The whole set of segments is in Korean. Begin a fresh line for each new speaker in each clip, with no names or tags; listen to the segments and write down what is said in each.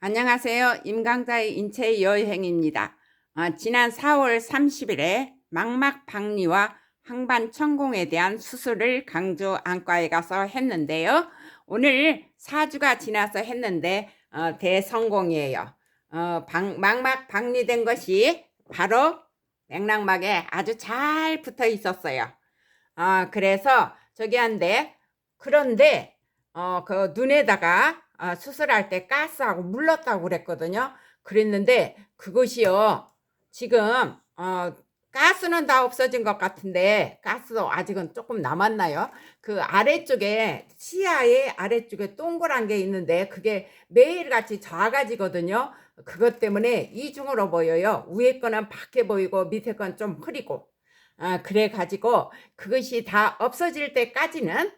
안녕하세요. 임강자의 인체 여행입니다. 어, 지난 4월 30일에 망막 박리와 항반 천공에 대한 수술을 강주 안과에 가서 했는데요. 오늘 4주가 지나서 했는데 어, 대성공이에요. 어, 방- 망막 박리된 것이 바로 맥락막에 아주 잘 붙어 있었어요. 아, 그래서 저기 한데 그런데 어, 그 눈에다가 아, 수술할 때 가스하고 물렀다고 그랬거든요. 그랬는데 그것이요. 지금 어, 가스는 다 없어진 것 같은데 가스도 아직은 조금 남았나요? 그 아래쪽에 치아의 아래쪽에 동그란 게 있는데 그게 매일같이 작아지거든요. 그것 때문에 이중으로 보여요. 위에 거는 밖에 보이고 밑에 건 좀 흐리고. 아, 그래 가지고 그것이 다 없어질 때까지는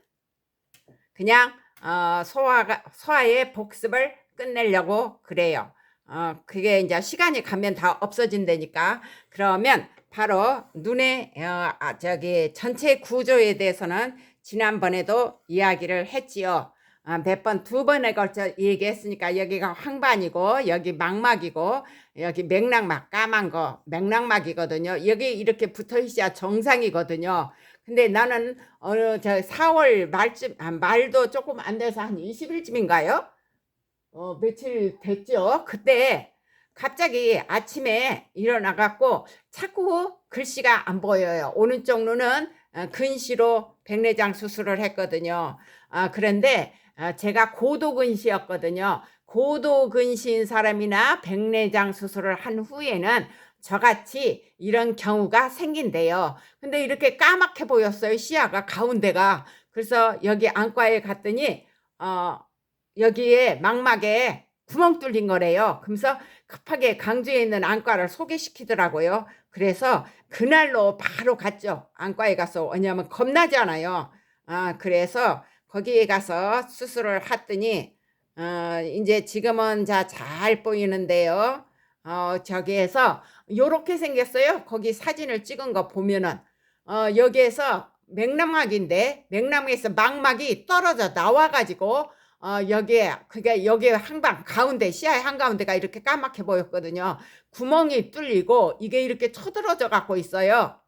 그냥 어, 소화가 소화의 복습을 끝내려고 그래요. 어, 그게 이제 시간이 가면 다 없어진다니까. 그러면 바로 눈의 어, 아, 저기 전체 구조에 대해서는 지난번에도 이야기를 했지요. 아, 몇 번, 두 번에 걸쳐 얘기했으니까 여기가 황반이고, 여기 망막이고, 여기 맥락막, 까만 거, 맥락막이거든요. 여기 이렇게 붙어 있어야 정상이거든요. 근데 나는 어느 저 4월 말쯤 아, 말도 조금 안 돼서 한 20일쯤인가요? 어 며칠 됐죠. 그때 갑자기 아침에 일어나 갖고 자꾸 글씨가 안 보여요. 오른쪽 눈은 어, 근시로 백내장 수술을 했거든요. 아 그런데 아, 제가 고도 근시였거든요. 고도근시인 사람이나 백내장 수술을 한 후에는 저같이 이런 경우가 생긴대요. 근데 이렇게 까맣게 보였어요. 시야가 가운데가. 그래서 여기 안과에 갔더니 어 여기에 망막에 구멍 뚫린 거래요. 그래서 급하게 강주에 있는 안과를 소개시키더라고요. 그래서 그날로 바로 갔죠. 안과에 가서 왜냐하면 겁나잖아요. 아 그래서 거기에 가서 수술을 했더니 어 이제 지금은 자 잘 보이는데요. 어 저기에서 요렇게 생겼어요. 거기 사진을 찍은 거 보면은 어 여기에서 맥락막인데 맥락막에서 망막이 떨어져 나와 가지고 어 여기에 그게 여기에 한방 가운데 시야의 한 가운데가 이렇게 까맣게 보였거든요. 구멍이 뚫리고 이게 이렇게 쳐들어져 갖고 있어요.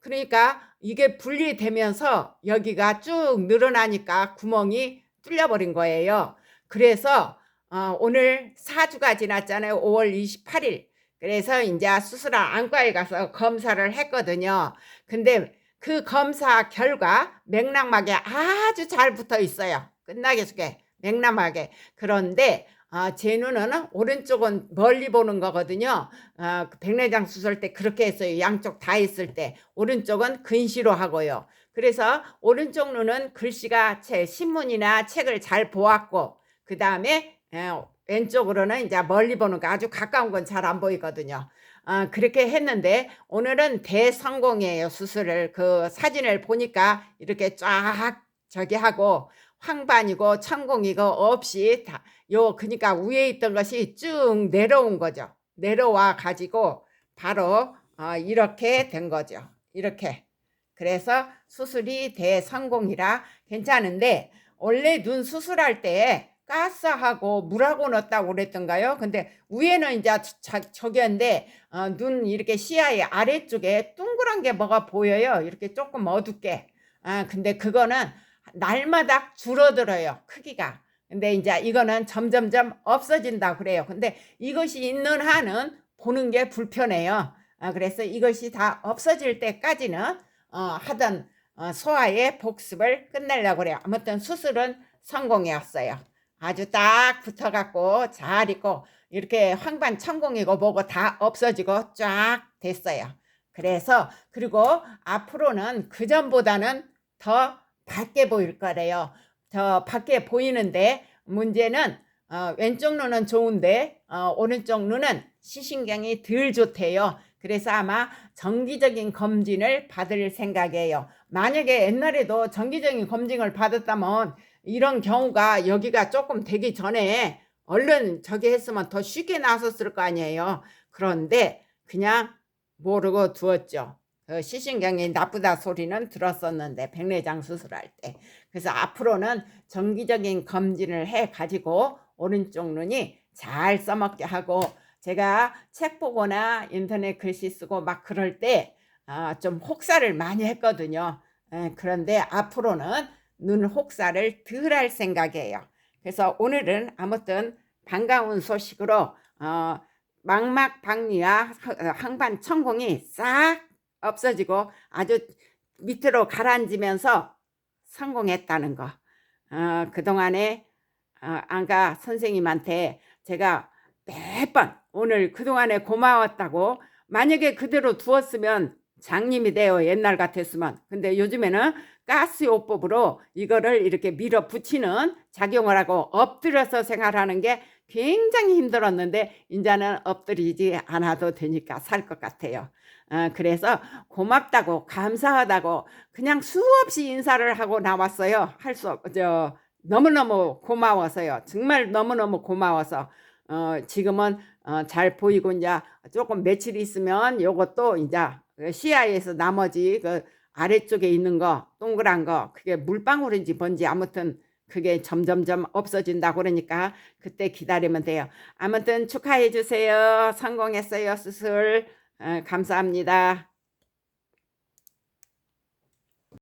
그러니까 이게 분리되면서 여기가 쭉 늘어나니까 구멍이 뚫려버린 거예요. 그래서 어, 오늘 4주가 지났잖아요. 5월 28일. 그래서 이제 수술한 안과에 가서 검사를 했거든요. 근데 그 검사 결과 맥락막에 아주 잘 붙어 있어요. 끝나게 속에 맥락막에. 그런데 어, 제 눈은 오른쪽은 멀리 보는 거거든요. 어, 그 백내장 수술 때 그렇게 했어요. 양쪽 다 했을 때. 오른쪽은 근시로 하고요. 그래서 오른쪽 눈은 글씨가 제 신문이나 책을 잘 보았고, 그 다음에 왼쪽으로는 이제 멀리 보는 거 아주 가까운 건 잘 안 보이거든요. 어, 그렇게 했는데 오늘은 대성공이에요. 수술을 그 사진을 보니까 이렇게 쫙 저기 하고 황반이고 천공이고 없이 다 요 그러니까 위에 있던 것이 쭉 내려온 거죠. 내려와 가지고 바로 어, 이렇게 된 거죠. 이렇게. 그래서 수술이 대성공이라 괜찮은데 원래 눈 수술할 때 가스하고 물하고 넣었다고 그랬던가요? 근데 위에는 이제 자, 저기인데 어, 눈 이렇게 시야의 아래쪽에 둥그란 게 뭐가 보여요. 이렇게 조금 어둡게. 아, 근데 그거는 날마다 줄어들어요. 크기가. 근데 이제 이거는 점점점 없어진다 그래요. 근데 이것이 있는 한은 보는 게 불편해요. 아, 그래서 이것이 다 없어질 때까지는 어, 하던 어, 소화의 복습을 끝내려고 그래요. 아무튼 수술은 성공이었어요. 아주 딱 붙어갖고 잘 있고 이렇게 황반 천공이고 뭐고 다 없어지고 쫙 됐어요. 그래서 그리고 앞으로는 그 전보다는 더 밝게 보일 거래요. 더 밖에 보이는데 문제는 어, 왼쪽 눈은 좋은데 어, 오른쪽 눈은 시신경이 덜 좋대요. 그래서 아마 정기적인 검진을 받을 생각이에요. 만약에 옛날에도 정기적인 검진을 받았다면 이런 경우가 여기가 조금 되기 전에 얼른 저기 했으면 더 쉽게 나섰을 거 아니에요. 그런데 그냥 모르고 두었죠. 그 시신경이 나쁘다 소리는 들었었는데 백내장 수술할 때. 그래서 앞으로는 정기적인 검진을 해 가지고 오른쪽 눈이 잘 써먹게 하고 제가 책 보거나 인터넷 글씨 쓰고 막 그럴 때 아, 좀 혹사를 많이 했거든요. 에, 그런데 앞으로는 눈 혹사를 덜 할 생각이에요. 그래서 오늘은 아무튼 반가운 소식으로 어, 망막 박리와 항반 천공이 싹 없어지고 아주 밑으로 가라앉으면서 성공했다는 거. 어, 그동안에 어, 안가 선생님한테 제가 매번 오늘 그동안에 고마웠다고 만약에 그대로 두었으면 장님이 돼요 옛날 같았으면 근데 요즘에는 가스요법으로 이거를 이렇게 밀어붙이는 작용을 하고 엎드려서 생활하는 게 굉장히 힘들었는데 이제는 엎드리지 않아도 되니까 살 것 같아요. 어, 그래서 고맙다고 감사하다고 그냥 수없이 인사를 하고 나왔어요. 할 수 없, 저 너무너무 고마워서요. 정말 너무너무 고마워서 어, 지금은 어, 잘 보이고 이제 조금 며칠 있으면 요것도 이제 그 시야에서 나머지 그 아래쪽에 있는 거 동그란 거 그게 물방울인지 뭔지 아무튼 그게 점점점 없어진다고 그러니까 그때 기다리면 돼요. 아무튼 축하해 주세요. 성공했어요 수술. 어, 감사합니다.